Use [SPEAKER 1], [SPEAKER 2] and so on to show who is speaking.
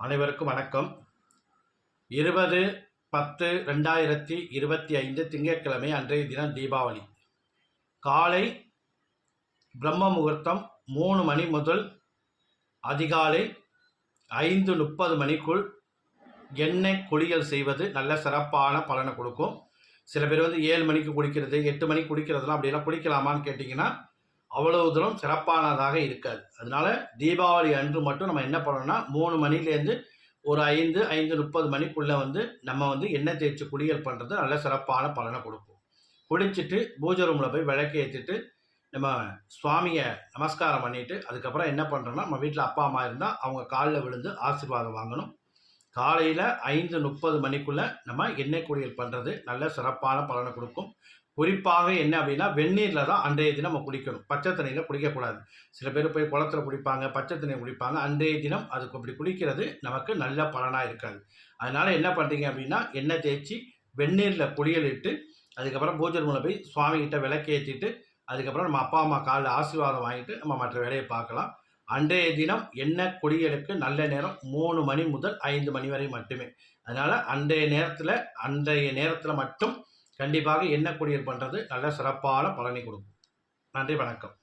[SPEAKER 1] அனைவருக்கும் வணக்கம். இருபது பத்து ரெண்டாயிரத்தி இருபத்தி ஐந்து திங்கட்கிழமை அன்றைய தினம் தீபாவளி. காலை பிரம்ம முகூர்த்தம் மூணு மணி முதல் அதிகாலை ஐந்து முப்பது மணிக்குள் எண்ணெய் குளியல் செய்வது நல்ல சிறப்பான பலனை கொடுக்கும். சில பேர் வந்து ஏழு மணிக்கு குடிக்கிறது எட்டு மணிக்கு குடிக்கிறதுலாம் அப்படியெல்லாம் குடிக்கலாமான்னு கேட்டிங்கன்னா அவ்வளவு தூரம் சிறப்பானதாக இருக்காது. அதனால தீபாவளி அன்று மட்டும் நம்ம என்ன பண்ணணும்னா மூணு மணிலேருந்து ஒரு ஐந்து ஐந்து முப்பது மணிக்குள்ளே வந்து நம்ம வந்து எண்ணெய் தேய்ச்சி குளியல் பண்ணுறது நல்ல சிறப்பான பலனை கொடுக்கும். குளிச்சுட்டு பூஜை ரூமில் போய் விளக்கு ஏற்றிட்டு நம்ம சுவாமியை நமஸ்காரம் பண்ணிவிட்டு அதுக்கப்புறம் என்ன பண்ணுறோம்னா நம்ம வீட்டில் அப்பா அம்மா இருந்தால் அவங்க காலில் விழுந்து ஆசீர்வாதம் வாங்கணும். காலையில் ஐந்து முப்பது மணிக்குள்ளே நம்ம எண்ணெய் குளியல் பண்ணுறது நல்ல சிறப்பான பலனை கொடுக்கும். குறிப்பாக என்ன அப்படின்னா வெந்நீரில் தான் அன்றைய தினம் நம்ம குளிக்கணும் பச்சை தண்ணியில் குளிக்கக்கூடாது சில பேர் போய் குளத்துல குடிப்பாங்க பச்சை தண்ணியை குடிப்பாங்க. அன்றைய தினம் அதுக்கு அப்படி குளிக்கிறது நமக்கு நல்ல பலனாக இருக்காது. அதனால் என்ன பண்ணுறீங்க அப்படின்னா எண்ணெய் தேய்ச்சி வெந்நீரில் குளியலிட்டு அதுக்கப்புறம் பூஜை ரூமில் போய் சுவாமிகிட்ட விளக்கேற்றிட்டு அதுக்கப்புறம் நம்ம அப்பா அம்மா காலில் ஆசீர்வாதம் வாங்கிட்டு நம்ம மற்ற வேலையை பார்க்கலாம். அன்றைய தினம் எண்ணெய் குளியலுக்கு நல்ல நேரம் மூணு மணி முதல் ஐந்து மணி வரை மட்டுமே. அதனால் அன்றைய நேரத்தில் அன்றைய நேரத்தில் மட்டும் கண்டிப்பாக எண்ணெய் பண்ணுறது நல்ல சிறப்பான பலனை கொடுக்கும். நன்றி வணக்கம்.